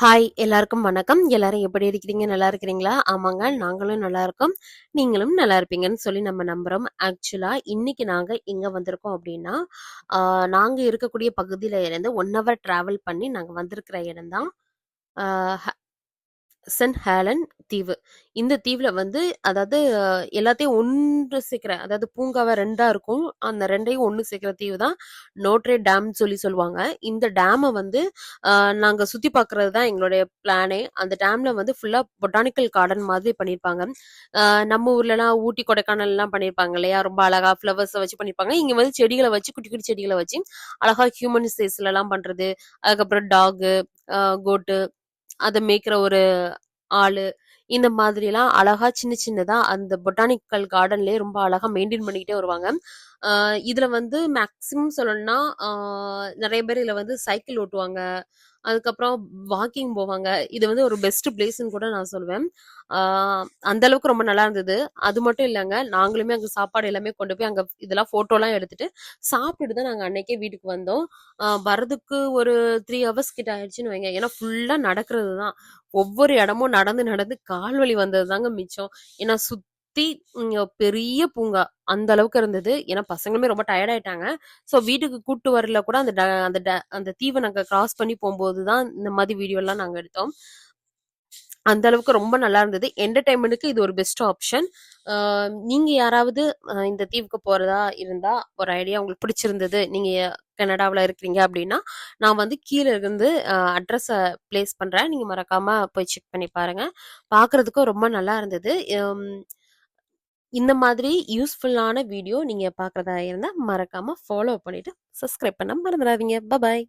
Hi எல்லாருக்கும் வணக்கம். எல்லாரும் எப்படி இருக்கிறீங்க? நல்லா இருக்கிறீங்களா? ஆமாங்க, நாங்களும் நல்லா இருக்கோம். நீங்களும் நல்லா இருப்பீங்கன்னு சொல்லி நம்ம நம்புறோம். ஆக்சுவலா இன்னைக்கு நாங்க எங்க வந்திருக்கோம் அப்படின்னா நாங்க இருக்கக்கூடிய பகுதியில இருந்து ஒன் ஹவர் டிராவல் பண்ணி நாங்க வந்திருக்கிற இடம் தான். சென்ட் ஹேலன் தீவு. இந்த தீவுல வந்து அதாவது எல்லாத்தையும் ஒன்று சேர்க்கிற அதாவது பூங்காவை ரெண்டாக இருக்கும். அந்த ரெண்டையும் ஒன்று சேர்க்கிற தீவு தான் நோட்ரே டேம்னு சொல்லி சொல்லுவாங்க. இந்த டேமை வந்து நாங்கள் நாங்க சுத்தி பார்க்குறது தான் எங்களுடைய பிளானே. அந்த டேம்ல வந்து ஃபுல்லா பொட்டானிக்கல் கார்டன் மாதிரி பண்ணியிருப்பாங்க. நம்ம ஊர்லலாம் ஊட்டி, கொடைக்கானல்லாம் பண்ணியிருப்பாங்க இல்லையா? ரொம்ப அழகா ஃப்ளவர்ஸை வச்சு பண்ணியிருப்பாங்க. இங்க வந்து செடிகளை வச்சு குட்டி, குட்டி செடிகளை வச்சு அழகா ஹியூமன் சைஸ்லலாம் பண்றது. அதுக்கப்புறம் டாகு, கோட்டு அத மேய்க்கிற ஒரு ஆளு. இந்த மாதிரிலாம் அழகா சின்ன சின்னதா அந்த பொட்டானிக்கல் கார்டன்லயே ரொம்ப அழகா மெயின்டைன் பண்ணிக்கிட்டே வருவாங்க. ஆஹ் இதுல வந்து மேக்சிமம் சொல்லணும்னா, ஆஹ் நிறைய பேர் இதுல வந்து சைக்கிள் ஓட்டுவாங்க. அதுக்கப்புறம் வாக்கிங் போவாங்க. இது வந்து ஒரு பெஸ்ட் பிளேஸ்ன்னு கூட நான் சொல்லுவேன். அந்த அளவுக்கு ரொம்ப நல்லா இருந்தது. அது மட்டும் இல்லைங்க நாங்களுமே அங்கே சாப்பாடு எல்லாமே கொண்டு போய் அங்கே இதெல்லாம் ஃபோட்டோலாம் எடுத்துட்டு, சாப்பிட்டுட்டு தான் நாங்கள் அன்னைக்கே வீட்டுக்கு வந்தோம். வரதுக்கு ஒரு த்ரீ ஹவர்ஸ் கிட்ட ஆயிடுச்சுன்னு வைங்க. ஏன்னா ஃபுல்லாக நடக்கிறது தான். ஒவ்வொரு இடமும் நடந்து நடந்து கால் வலி வந்தது தாங்க மிச்சம். ஏன்னா சுத் ம் பெரிய பூங்கா. அந்த அளவுக்கு இருந்தது. ஏன்னா பசங்களுமே ரொம்ப டயர்ட் ஆயிட்டாங்க. ஸோ வீட்டுக்கு கூட்டு வரல கூட அந்த ட அந்த ட அந்த தீவை நாங்க கிராஸ் பண்ணி போகும்போது தான் இந்த மாதிரி வீடியோலாம் நாங்க எடுத்தோம். அந்த அளவுக்கு ரொம்ப நல்லா இருந்தது. என்டர்டைன்மெண்ட்டுக்கு இது ஒரு பெஸ்ட் ஆப்ஷன். நீங்கள் நீங்க யாராவது இந்த தீவுக்கு போறதா இருந்தா, ஒரு ஐடியா உங்களுக்கு பிடிச்சிருந்தது. நீங்க கனடாவில் இருக்கிறீங்க அப்படின்னா நான் வந்து கீழே இருந்து அட்ரஸை பிளேஸ் பண்றேன். நீங்க மறக்காம போய் செக் பண்ணி பாருங்க. பார்க்கறதுக்கும் ரொம்ப நல்லா இருந்தது. இந்த மாதிரி யூஸ்ஃபுல்லான வீடியோ நீங்க பார்க்குறதா இருந்தா, மறக்காமல் ஃபாலோ பண்ணிட்டு சப்ஸ்கிரைப் பண்ண மறந்துடாதீங்க. பாய்.